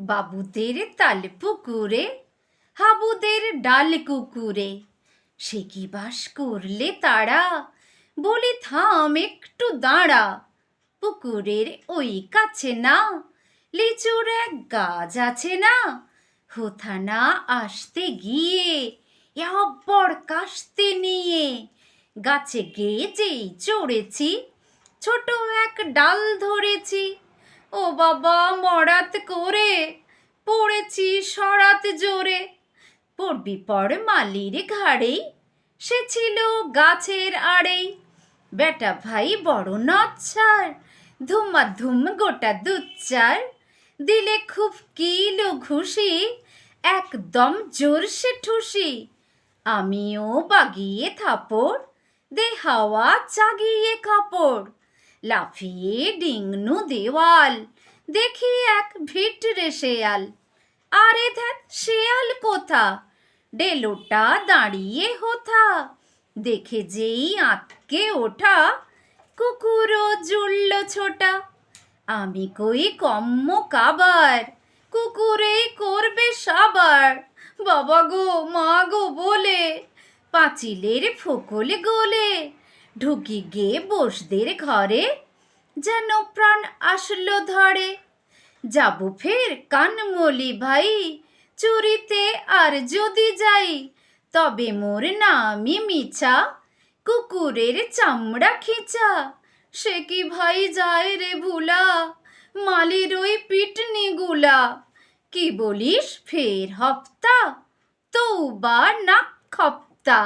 বাবুদের তাল পুকুরে, হাবুদের ডাল কুকুরে। সে কি বাস করলে তারা? বলি থাম, একটু দাঁড়া। পুকুরের ওই কাছে না, লিচুর এক গাছ আছে না। হোথানা আসতে গিয়ে এব্বর কাশতে নিয়ে। গাছে গিয়ে যেই চড়েছি, ছোট এক ডাল ধরেছি। ও বাবা, মরাত করে? পড়েছি সরাত জোরে। পড়বি পর মালির ঘাড়েই, সে ছিল গাছের আড়েই। বেটা ভাই বড় নচ্ছার ধুমাধুম গোটা দুচ্চার দিলে খুব কিলো ঘুষি, একদম জোরসে ঠুসি। আমিও বাগিয়ে থাপড় দে হাওয়া চাগিয়ে কাপড়। লাফিয়ে ডিংনু দেওয়াল, দেখি এক ভিটরে শেয়াল। আরে ধ্যাত শেয়াল কোথা? ডেলোটা দাঁড়িয়ে হোথা। দেখে যেই আঁতকে ওঠা, কুকুরও জুড়ল ছোটা। আমি কই কম্ম কাবার কুকুরেই করবে সাবার। বাবা গো, মা গো বলে, পাঁচিলের ফোকলে গোলে ঢুকি গে বসদের ঘরে, যেন প্রাণ আসলো ধরে। যাব ফের কানমলি ভাই, চুরিতে আর যদি যাই, তবে মোর নামই মিছা, কুকুরের চামড়া খিচা। সে কি ভাই যায় রে ভুলা, মালির ওই পিটনি গুলা? কি বলিস ফের হপ্তা, তৌবা না খপ্তা।